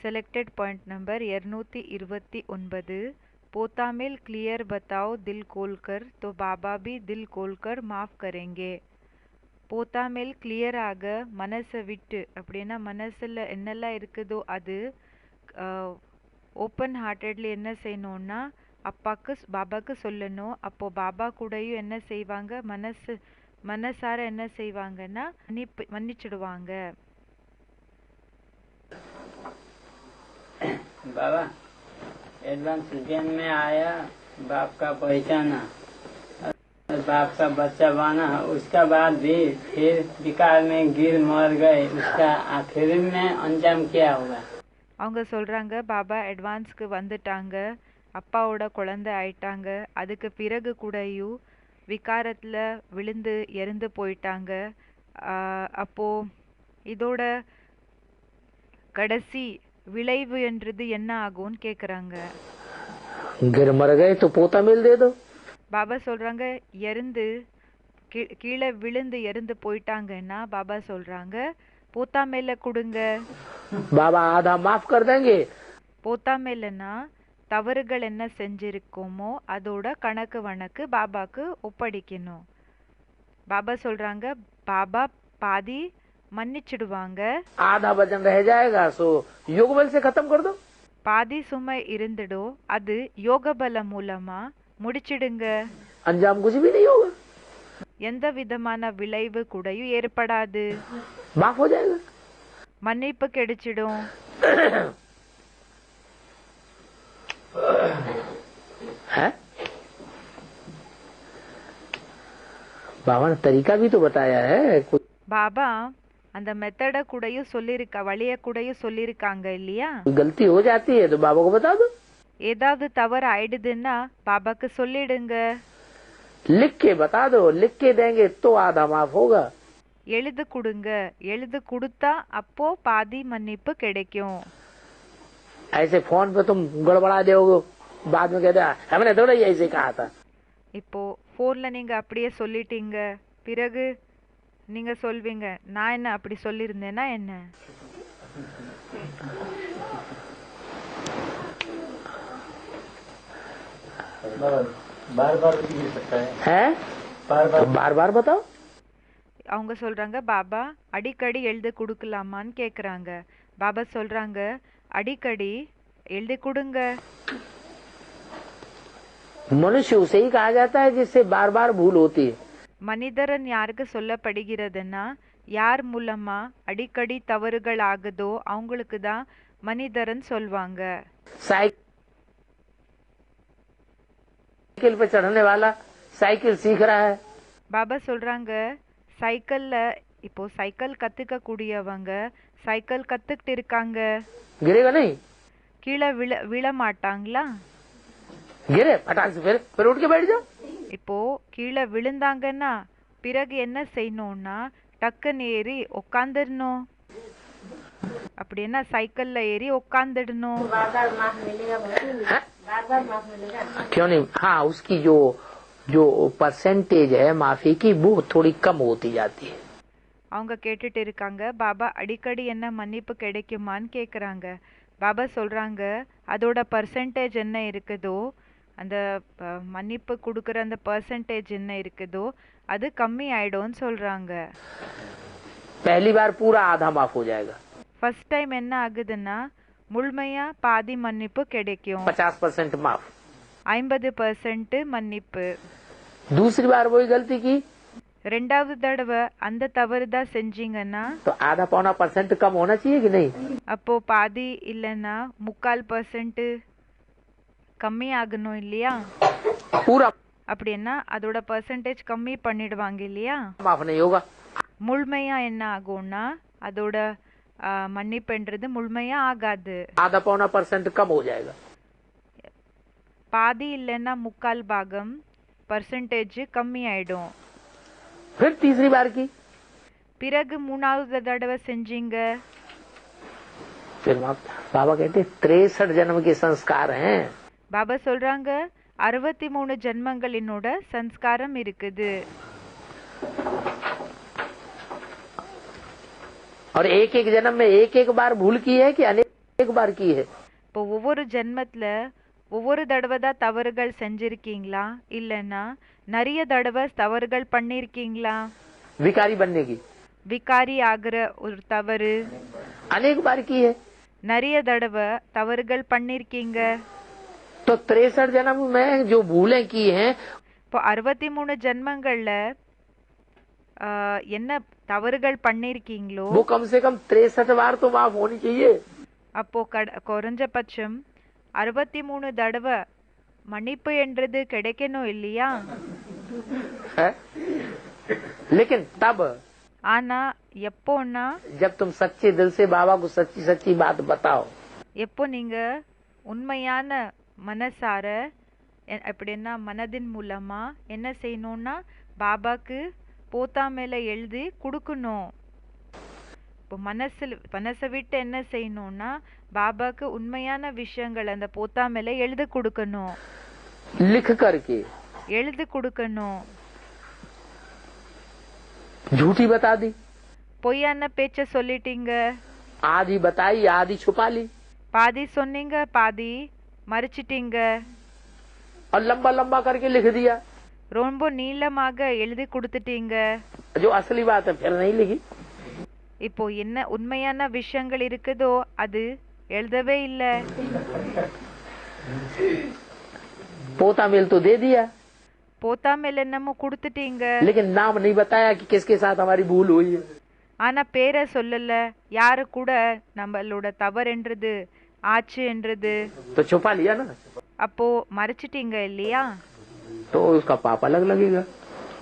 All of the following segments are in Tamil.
सेलेक्टेड पॉइंट नंबर இரநூத்தி இருபத்தி ஒன்பது पोता मिल क्लियर बताओ दिल खोलकर तो बाबा भी दिल खोलकर माफ करेंगे போத்தா மேல் கிளியர் ஆக மனசை விட்டு அப்படின்னா மனசில் என்னெல்லாம் இருக்குதோ அது ஓப்பன் ஹார்ட்டட்லி என்ன செய்யணும்னா அப்பாக்கு பாபாக்கு சொல்லணும் அப்போ பாபா கூடயும் என்ன செய்வாங்க மனசு மனசார என்ன செய்வாங்கன்னா மன்னிப்பு மன்னிச்சிடுவாங்க बाबा एडवांस ज्ञान में आया बाप का पहचाना और बाप का बच्चा बना उसका बाद भी फिर विकार में गिर मर गए उसका आखिर में अंजाम क्या होगा அவங்க சொல்றாங்க பாபா அட்வான்ஸ்க்கு வந்துட்டாங்க அப்பாவோட குழந்தை ஆயிட்டாங்க அதுக்கு பிறகு கூடயும் விகாரத்துல விழுந்து இறந்து போயிட்டாங்க ஆஹ் அப்போ இதோட கடைசி விளைவு என்றது என்ன ஆகும்னு கேக்குறாங்க गिर मर गए तो पोता मिल दे दो பாபா சொல்றாங்க இறந்து கீ- கீழே விழுந்து இறந்து போயிட்டாங்கன்னா பாபா சொல்றாங்க போத்தா மேல கொடுங்க बाबा आधा माफ कर देंगे போத்தா மேலனா தவறுகள் என்ன செஞ்சிருக்கோமோ அதோட கணக்கு வணக்கு பாபாக்கு ஒப்படைக்கணும் பாபா சொல்றாங்க பாபா பாதி மன்னிச்சிடுவாங்க आधा वजन रह जाएगा सो योग बल से खत्म कर दो பாதி சுமை இருந்துடோ அது யோக பலம் மூலமா முடிச்சிடுங்க अंजाम कुछ भी नहीं होगा எந்த விதமான விளைவு கூடயும் ஏற்படாது माफ हो जाएगा மன்னிப்பு கிடைச்சிடும் है बाबा ने तरीका भी तो बताया है कोई பாபா அந்த மெத்தட கூடயும் சொல்லியிருக்கா வழிய கூடயும் சொல்லியிருக்காங்க இல்லையா गलती हो जाती है तो बाबा को बता दो ஏதாவது தவறு ஆயிடுதுன்னா பாபாக்கு சொல்லிடுங்க लिख के बता दो लिख के देंगे तो आधा माफ होगा எழுது கொடுங்க எழுது கொடுத்தா அப்போ பாதி மன்னிப்பு கிடைக்கும் ऐसे फोन पे तुम गड़बड़ा दोगे बाद में कहते हैं, हमने थोड़ा ही ऐसे कहा था இப்போ போன்ல நீங்க அப்படியே சொல்லிட்டீங்க பிறகு நீங்க சொல்வீங்க நான் என்ன அப்படி சொல்லியிருந்தேன்னா என்ன बार बार भी गिर सकता है है बार बार बार बार बताओ அவங்க சொல்றாங்க பாபா அடிக்கடி எழுதி கொடுக்கலாமான்னு கேக்குறாங்க பாபா சொல்றாங்க அடிக்கடி எழுதி கொடுங்க मनुष्य उसे ही कहा जाता है जिससे बार बार भूल होती है மனிதரன் யாருக்கு சொல்லப்படுகிறதுன்னா யார் மூலமா அடிக்கடி தவறுகள் ஆகுதோ அவங்களுக்கு தான் மனிதரன் சொல்வாங்க साइकिल पे चढ़ने वाला साइकिल सीख रहा है பாபா சொல்றாங்க சைக்கிள்ல இப்போ சைக்கிள் கத்துக்க கூடியவங்க சைக்கிள் கத்துக்கிட்டு இருக்காங்க गिरेगा नहीं கீழே விழ விழ மாட்டாங்களா गिरे फटाक से फिर फिर उठ के बैठ जाओ இப்போ கீழே விழுந்தாங்கன்னா பிறகு என்ன செய்யணும்னா டக்குன்னு ஏறி உக்காந்துடணும் அப்படின்னா சைக்கிள்ல ஏறி உக்காந்துடணும் क्यों नहीं हाँ उसकी जो जो परसेंटेज है माफी की वो थोड़ी कम होती जाती है அவங்க கேட்டுட்டு இருக்காங்க பாபா அடிக்கடி என்ன மன்னிப்பு கிடைக்குமான்னு கேக்குறாங்க பாபா சொல்றாங்க அதோட பர்சன்டேஜ் என்ன இருக்குதோ அந்த அஹ், மன்னிப்பு கொடுக்குற அந்த பர்சன்டேஜ் என்ன இருக்குதோ அது கம்மி ஆயிடும்னு சொல்றாங்க पहली बार पूरा आधा माफ हो जाएगा ஃபர்ஸ்ட் டைம் என்ன ஆகுதுன்னா முழுமையா பாதி மன்னிப்பு கிடைக்கும் पचास परसेंट माफ ஐம்பது பர்சன்ட் மன்னிப்பு दूसरी बार वही गलती की ரெண்டாவது தடவை அந்த தவறு தான் செஞ்சீங்கன்னா तो आधा पौना परसेंट कम होना चाहिए कि नहीं அப்போ பாதி இல்லைன்னா முக்கால் பர்சன்ட் கம்மி ஆகணும் இல்லையா पूरा அப்படின்னா அதோட பர்சன்டேஜ் கம்மி பண்ணிடுவாங்க இல்லையா माफ नहीं होगा முழுமையா என்ன ஆகும்னா அதோட ஆ, மன்னிப்புன்றது முழுமையா ஆகாது आधा पौना परसेंट कम हो जाएगा பாதி இல்லைன்னா முக்கால் பாகம் பர்சன்டேஜ் கம்மி ஆயிடும் फिर तीसरी बार की பிறகு மூணாவது தடவை செஞ்சீங்க फिर वहाँ- बाबा कहते तिरसठ जन्म के संस्कार हैं பாபா சொல்றாங்க அறுபத்தி மூணு ஜென்மங்களினோட சன்ஸ்காரம் இருக்குது और एक एक जन्म में एक एक बार भूल की है कि अनेक एक बार की है இப்போ ஒவ்வொரு ஜென்மத்துல ஒவ்வொரு தடவை தான் தவறுகள் செஞ்சிருக்கீங்களா இல்லைன்னா நிறைய தடவை தவறுகள் பண்ணிருக்கீங்களா भिखारी बनने की விகாரி ஆகிற ஒரு தவறு अनेक बार की है நிறைய தடவை தவறுகள் பண்ணிருக்கீங்க तो तिरसठ जन्म में जो भूलें की हैं இப்போ அறுபத்தி மூணு ஜென்மங்கள்ல ஆஹ், என்ன தவறுகள் பண்ணிருக்கீங்களோ वो कम से कम तिरसठ बार तो माफ होनी चाहिए அப்போ கட குறைஞ்சபட்சம் அறுபத்தி மூணு தடவை மன்னிப்பு என்றது கிடைக்கணும் இல்லையா है? लेकिन तब ஆனா எப்போன்னா जब तुम सच्चे दिल से बाबा को सच्ची सच्ची बात बताओ எப்போ நீங்க உண்மையான மனசார அப்படின்னா மனதின் மூலமாக என்ன செய்யணும்னா பாபாக்கு போத்தா மேலே எழுதி கொடுக்கணும். இப்போ மனசில் மனசை விட்டு என்ன செய்யணும்னா பாபாக்கு உண்மையான விஷயங்கள் அந்த போத்தா மேலே எழுதி கொடுக்கணும். எழுதி கொடுக்கணும். ஜூட்டி பத்தாதி. பொய்யான பேச்ச சொல்லிட்டீங்க? ஆதி பத்தாயி ஆதி சுபாலி. பாதி சொன்னீங்க பாதி. மறைச்சிட்டீங்க और लंबा लंबा करके लिख दिया ரொம்ப நீளமாக எழுதி கொடுத்துட்டீங்க जो असली बात है फिर नहीं लिखी இப்போ என்ன உண்மையான விஷயங்கள் இருக்குதோ அது எழுதவே இல்ல पोता मेल तो दे दिया போத்தா மேல என்னமோ கொடுத்துட்டீங்க लेकिन नाम नहीं बताया कि किसके साथ हमारी भूल हुई है ஆனா பேரை சொல்லல யாரு கூட நம்மளோட தவறுன்றது ஆச்சு என்றது तो छुपा लिया ना அப்போ மறைச்சிட்டீங்க இல்லையா तो उसका पाप अलग लगेगा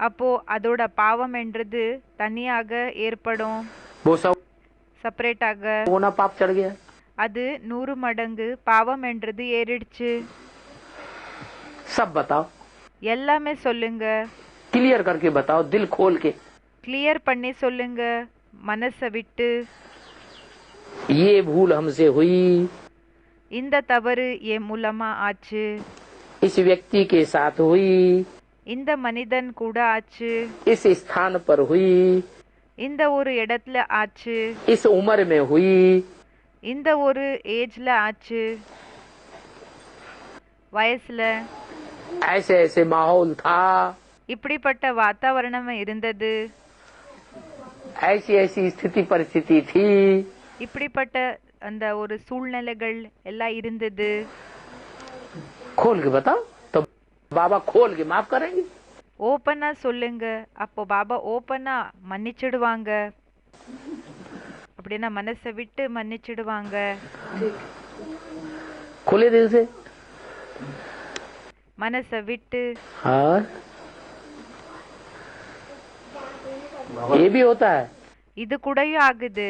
அப்போ அதோட பாவம் என்றது தனியாக ஏற்படும் वो सब செப்பரேட்டாக होना पाप चढ़ गया அது நூறு மடங்கு பாவம் என்றது ஏறிடுச்சு सब बताओ எல்லாமே சொல்லுங்க क्लियर करके बताओ दिल खोल के கிளியர் பண்ணி சொல்லுங்க மனசை விட்டு ये भूल हमसे हुई இந்த தவறு என் மூலமா ஆச்சு इस व्यक्ति के साथ हुई இந்த மனிதன் கூட ஆச்சு इस स्थान पर हुई இந்த ஒரு இடத்துல ஆச்சு इस उम्र में हुई இந்த ஒரு ஏஜ்ல ஆச்சு வயசுல ऐसे ऐसे माहौल था இப்படிப்பட்ட வாத்தாவரணம் இருந்தது ऐसी ऐसी स्थिति परिस्थिति थी இப்படிப்பட்ட அந்த ஒரு சூழ்நிலைகள் எல்லாம் இருந்தது. கோல்கி பத்தா பாபா கோல்கி மாஃப் கரேங்க ஓப்பனா சொல்லுங்க. அப்போ பாபா ஓப்பனா மன்னிச்சிடுவாங்க. அப்படின்னா மனசை விட்டு மன்னிச்சிடுவாங்க. மனசை விட்டு. இது கூடயும் ஆகுது.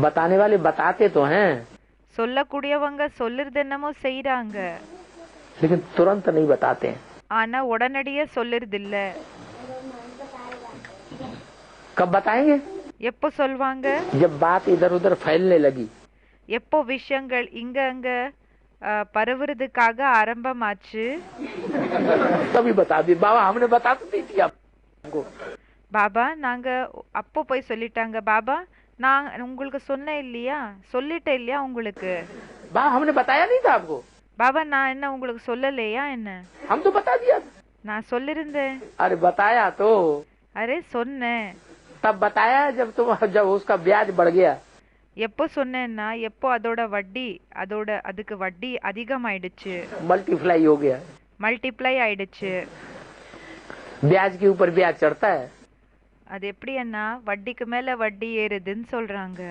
बताने वाले बताते तो हैं சொல்லக்கூடியவங்க சொல்லுறது என்னமோ செய்றாங்க लेकिन तुरंत नहीं बताते हैं ஆனா உடனடியே சொல்லுறது இல்ல कब बताएंगे எப்போ சொல்வாங்க जब बात इधर उधर फैलने लगी எப்போ விஷயங்கள் இங்க அங்க அஹ், பரவுறதுக்காக ஆரம்பமாச்சு तभी बता दी बाबा हमने बता तो दी थी आपको பாபா நாங்க அப்போ போய் சொல்லிட்டாங்க பாபா நான் உங்களுக்கு சொன்னேன் இல்லையா சொல்லிட்டேன் இல்லையா உங்களுக்கு बाबा हमने बताया नहीं था आपको பாபா நான் என்ன உங்களுக்கு சொல்லலையா என்ன हम तो बता दिया था நான் சொல்லிருந்தேன் अरे बताया तो அரே சொன்னேன் तब बताया जब तुम जब उसका ब्याज बढ़ गया எப்போ சொன்னேன்னா எப்போ அதோட வட்டி அதோட அதுக்கு வட்டி அதிகமாயிடுச்சு मल्टीप्लाई हो गया மல்டிப்ளை ஆயிடுச்சு ब्याज के ऊपर ब्याज चढ़ता है அது எப்படி அண்ணா வட்டிக்கு மேல வட்டி ஏறுதுன்னு சொல்றாங்க.